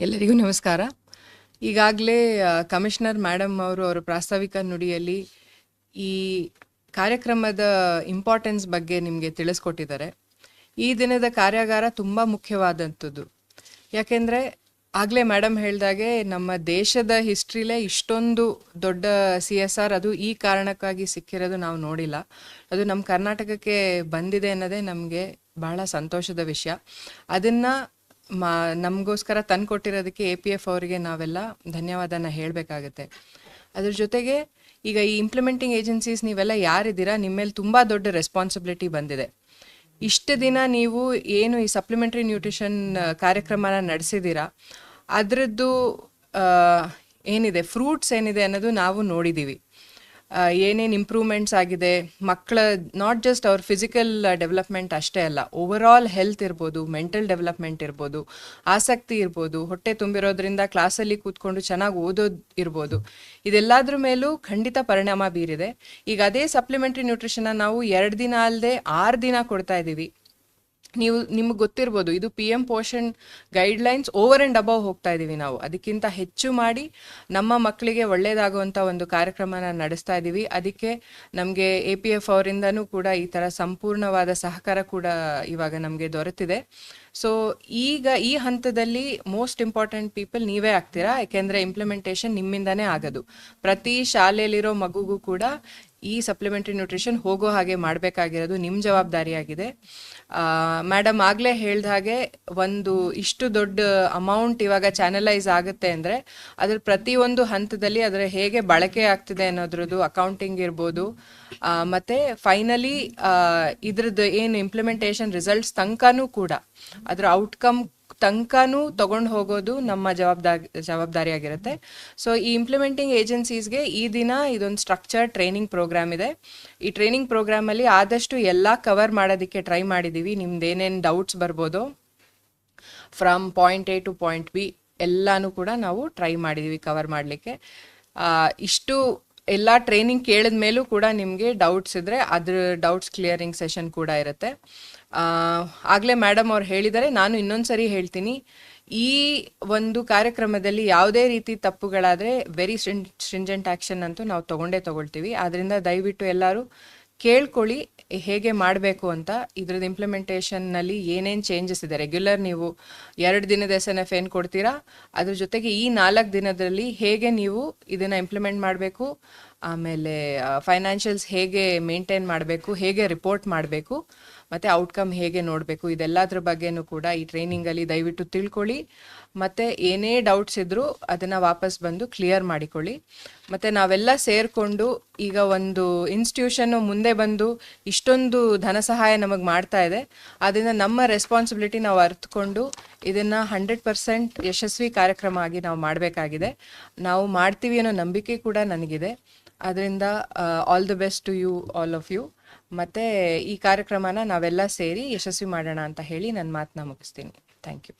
ಎಲ್ಲರಿಗೂ ನಮಸ್ಕಾರ. ಈಗಾಗಲೇ ಕಮಿಷನರ್ ಮೇಡಮ್ ಅವರು ಅವರ ಪ್ರಾಸ್ತಾವಿಕ ನುಡಿಯಲ್ಲಿ ಈ ಕಾರ್ಯಕ್ರಮದ ಇಂಪಾರ್ಟೆನ್ಸ್ ಬಗ್ಗೆ ನಿಮಗೆ ತಿಳಿಸ್ಕೊಟ್ಟಿದ್ದಾರೆ. ಈ ದಿನದ ಕಾರ್ಯಾಗಾರ ತುಂಬ ಮುಖ್ಯವಾದಂಥದ್ದು. ಯಾಕೆಂದರೆ, ಆಗಲೇ ಮೇಡಮ್ ಹೇಳಿದಾಗೆ ನಮ್ಮ ದೇಶದ ಹಿಸ್ಟ್ರಿಲೇ ಇಷ್ಟೊಂದು ದೊಡ್ಡ ಸಿ ಎಸ್ ಆರ್ ಅದು ಈ ಕಾರಣಕ್ಕಾಗಿ ಸಿಕ್ಕಿರೋದು ನಾವು ನೋಡಿಲ್ಲ. ಅದು ನಮ್ಮ ಕರ್ನಾಟಕಕ್ಕೆ ಬಂದಿದೆ ಅನ್ನೋದೇ ನಮಗೆ ಬಹಳ ಸಂತೋಷದ ವಿಷಯ. ಅದನ್ನು ಮಾ, ನಮಗೋಸ್ಕರ ತಂದುಕೊಟ್ಟಿರೋದಕ್ಕೆ ಎ ಪಿ ಎಫ್ ಅವರಿಗೆ ನಾವೆಲ್ಲ ಧನ್ಯವಾದನ ಹೇಳಬೇಕಾಗತ್ತೆ. ಅದ್ರ ಜೊತೆಗೆ ಈಗ ಈ ಇಂಪ್ಲಿಮೆಂಟಿಂಗ್ ಏಜೆನ್ಸೀಸ್ ನೀವೆಲ್ಲ ಯಾರಿದ್ದೀರಾ, ನಿಮ್ಮ ಮೇಲೆ ತುಂಬ ದೊಡ್ಡ ರೆಸ್ಪಾನ್ಸಿಬಿಲಿಟಿ ಬಂದಿದೆ. ಇಷ್ಟು ದಿನ ನೀವು ಏನು ಈ ಸಪ್ಲಿಮೆಂಟ್ರಿ ನ್ಯೂಟ್ರಿಷನ್ ಕಾರ್ಯಕ್ರಮನ ನಡೆಸಿದ್ದೀರಾ, ಅದರದ್ದು ಏನಿದೆ ಫ್ರೂಟ್ಸ್ ಏನಿದೆ ಅನ್ನೋದು ನಾವು ನೋಡಿದ್ದೀವಿ. ಏನೇನು ಇಂಪ್ರೂವ್ಮೆಂಟ್ಸ್ ಆಗಿದೆ? ಮಕ್ಕಳ ನಾಟ್ ಜಸ್ಟ್ ಅವ್ರ ಫಿಸಿಕಲ್ ಡೆವಲಪ್ಮೆಂಟ್ ಅಷ್ಟೇ ಅಲ್ಲ ಓವರ್ ಆಲ್ ಹೆಲ್ತ್ ಇರ್ಬೋದು ಮೆಂಟಲ್ ಡೆವಲಪ್ಮೆಂಟ್ ಇರ್ಬೋದು, ಆಸಕ್ತಿ ಇರ್ಬೋದು, ಹೊಟ್ಟೆ ತುಂಬಿರೋದ್ರಿಂದ ಕ್ಲಾಸಲ್ಲಿ ಕೂತ್ಕೊಂಡು ಚೆನ್ನಾಗಿ ಓದೋದು ಇರ್ಬೋದು. ಇದೆಲ್ಲದ್ರ ಮೇಲೂ ಖಂಡಿತ ಪರಿಣಾಮ ಬೀರಿದೆ. ಈಗ ಅದೇ ಸಪ್ಲಿಮೆಂಟ್ರಿ ನ್ಯೂಟ್ರಿಷನ್ನ ನಾವು ಎರಡು ದಿನ ಅಲ್ಲದೆ ಆರು ದಿನ ಕೊಡ್ತಾ ಇದ್ದೀವಿ ನೀವು, ನಿಮ್ಗೆ ಗೊತ್ತಿರ್ಬೋದು, ಇದು P M Poshan guidelines over and above ಹೋಗ್ತಾ ಇದ್ದೀವಿ ನಾವು. ಅದಕ್ಕಿಂತ ಹೆಚ್ಚು ಮಾಡಿ ನಮ್ಮ ಮಕ್ಕಳಿಗೆ ಒಳ್ಳೆಯದಾಗುವಂಥ ಒಂದು ಕಾರ್ಯಕ್ರಮನ ನಡೆಸ್ತಾ ಇದ್ದೀವಿ ಅದಕ್ಕೆ ನಮಗೆ ಎ ಪಿ ಎಫ್ ಅವರಿಂದನೂ ಕೂಡ ಈ ಥರ ಸಂಪೂರ್ಣವಾದ ಸಹಕಾರ ಕೂಡ ಇವಾಗ ನಮಗೆ ದೊರೆತಿದೆ. ಸೊ ಈಗ ಈ ಹಂತದಲ್ಲಿ ಮೋಸ್ಟ್ ಇಂಪಾರ್ಟೆಂಟ್ ಪೀಪಲ್ ನೀವೇ ಆಗ್ತೀರಾ? ಯಾಕೆಂದ್ರೆ ಇಂಪ್ಲಿಮೆಂಟೇಷನ್ ನಿಮ್ಮಿಂದನೇ ಆಗೋದು. ಪ್ರತಿ ಶಾಲೆಯಲ್ಲಿರೋ ಮಗುಗೂ ಕೂಡ ಈ ಸಪ್ಲಿಮೆಂಟರಿ ನ್ಯೂಟ್ರಿಷನ್ ಹೋಗೋ ಹಾಗೆ ಮಾಡಬೇಕಾಗಿರೋದು ನಿಮ್ಮ ಜವಾಬ್ದಾರಿಯಾಗಿದೆ. ಮೇಡಮ್ ಆಗಲೇ ಹೇಳ್ದ ಹಾಗೆ ಒಂದು ಇಷ್ಟು ದೊಡ್ಡ ಅಮೌಂಟ್ ಇವಾಗ ಚಾನಲೈಸ್ ಆಗುತ್ತೆ ಅಂದರೆ ಅದ್ರ ಪ್ರತಿಯೊಂದು ಹಂತದಲ್ಲಿ ಅದರ ಹೇಗೆ ಬಳಕೆ ಆಗ್ತಿದೆ ಅನ್ನೋದ್ರದ್ದು ಅಕೌಂಟಿಂಗ್ ಇರ್ಬೋದು. ಮತ್ತು ಫೈನಲಿ ಇದ್ರದ್ದು ಏನು ಇಂಪ್ಲಿಮೆಂಟೇಷನ್ ರಿಸಲ್ಟ್ಸ್ ತನಕನೂ ಕೂಡ ಅದರ ಔಟ್ಕಮ್ ತನಕನೂ ತಗೊಂಡು ಹೋಗೋದು ನಮ್ಮ ಜವಾಬ್ದಾರಿ ಆಗಿರುತ್ತೆ ಸೊ ಈ ಇಂಪ್ಲಿಮೆಂಟಿಂಗ್ ಏಜೆನ್ಸೀಸ್ಗೆ ಈ ದಿನ ಇದೊಂದು ಸ್ಟ್ರಕ್ಚರ್ ಟ್ರೈನಿಂಗ್ ಪ್ರೋಗ್ರಾಮ್ ಇದೆ. ಈ ಟ್ರೈನಿಂಗ್ ಪ್ರೋಗ್ರಾಮಲ್ಲಿ ಆದಷ್ಟು ಎಲ್ಲ ಕವರ್ ಮಾಡೋದಕ್ಕೆ ಟ್ರೈ ಮಾಡಿದ್ದೀವಿ ನಿಮ್ದು ಏನೇನು ಡೌಟ್ಸ್ ಬರ್ಬೋದು from point A to point B ಎಲ್ಲಾನು ಕೂಡ ನಾವು ಟ್ರೈ ಮಾಡಿದ್ದೀವಿ ಕವರ್ ಮಾಡಲಿಕ್ಕೆ. ಇಷ್ಟು ಎಲ್ಲ ಟ್ರೈನಿಂಗ್ ಕೇಳಿದ ಮೇಲೂ ಕೂಡ ನಿಮಗೆ ಡೌಟ್ಸ್ ಇದ್ರೆ ಅದ್ರ ಡೌಟ್ಸ್ ಕ್ಲಿಯರಿಂಗ್ ಸೆಷನ್ ಕೂಡ ಇರುತ್ತೆ. ಆಗಲೇ ಮೇಡಮ್ ಅವ್ರು ಹೇಳಿದರೆ, ನಾನು ಇನ್ನೊಂದು ಸರಿ ಹೇಳ್ತೀನಿ. ಈ ಒಂದು ಕಾರ್ಯಕ್ರಮದಲ್ಲಿ ಯಾವುದೇ ರೀತಿ ತಪ್ಪುಗಳಾದರೆ ವೆರಿ ಸ್ಟ್ರಿಂಜೆಂಟ್ ಆ್ಯಕ್ಷನ್ ಅಂತೂ ನಾವು ತಗೊಂಡೇ ತಗೊಳ್ತೀವಿ. ಆದ್ದರಿಂದ ದಯವಿಟ್ಟು ಎಲ್ಲರೂ ಕೇಳ್ಕೊಳ್ಳಿ ಹೇಗೆ ಮಾಡಬೇಕು ಅಂತ ಇದ್ರದ್ದು ಇಂಪ್ಲಿಮೆಂಟೇಷನ್ನಲ್ಲಿ ಏನೇನು ಚೇಂಜಸ್ ಇದೆ? ರೆಗ್ಯುಲರ್ ನೀವು ಎರಡು ದಿನದ ಎಸ್ ಎನ್ ಎಫ್ ಏನು ಕೊಡ್ತೀರಾ? ಅದ್ರ ಜೊತೆಗೆ ಈ ನಾಲ್ಕು ದಿನದಲ್ಲಿ ಹೇಗೆ ನೀವು ಇದನ್ನು ಇಂಪ್ಲಿಮೆಂಟ್ ಮಾಡಬೇಕು? ಆಮೇಲೆ ಫೈನಾನ್ಷಿಯಲ್ಸ್ ಹೇಗೆ ಮೇಂಟೈನ್ ಮಾಡಬೇಕು, ಹೇಗೆ ರಿಪೋರ್ಟ್ ಮಾಡಬೇಕು, ಮತ್ತು ಔಟ್ಕಮ್ ಹೇಗೆ ನೋಡಬೇಕು, ಇದೆಲ್ಲದ್ರ ಬಗ್ಗೆನೂ ಕೂಡ ಈ ಟ್ರೈನಿಂಗಲ್ಲಿ ದಯವಿಟ್ಟು ತಿಳ್ಕೊಳ್ಳಿ. ಮತ್ತು ಏನೇ ಡೌಟ್ಸ್ ಇದ್ದರೂ ಅದನ್ನು ವಾಪಸ್ ಬಂದು ಕ್ಲಿಯರ್ ಮಾಡಿಕೊಳ್ಳಿ. ಮತ್ತು ನಾವೆಲ್ಲ ಸೇರಿಕೊಂಡು ಈಗ ಒಂದು ಇನ್ಸ್ಟಿಟ್ಯೂಷನ್ನು ಮುಂದೆ ಬಂದು ಇಷ್ಟೊಂದು ಧನ ಸಹಾಯ ನಮಗೆ ಮಾಡ್ತಾ ಇದೆ. ಅದನ್ನು ನಮ್ಮ ರೆಸ್ಪಾನ್ಸಿಬಿಲಿಟಿ ನಾವು ಅರ್ಥಕೊಂಡು ಇದನ್ನು ಹಂಡ್ರೆಡ್ ಪರ್ಸೆಂಟ್ ಯಶಸ್ವಿ ಕಾರ್ಯಕ್ರಮ ಆಗಿ ನಾವು ಮಾಡಬೇಕಾಗಿದೆ. ನಾವು ಮಾಡ್ತೀವಿ ಅನ್ನೋ ನಂಬಿಕೆ ಕೂಡ ನನಗಿದೆ. ಅದರಿಂದ all the best to you all of you ಮತ್ತು ಈ ಕಾರ್ಯಕ್ರಮನ ನಾವೆಲ್ಲ ಸೇರಿ ಯಶಸ್ವಿ ಮಾಡೋಣ ಅಂತ ಹೇಳಿ ನನ್ನ ಮಾತನ್ನ ಮುಗಿಸ್ತೀನಿ. Thank you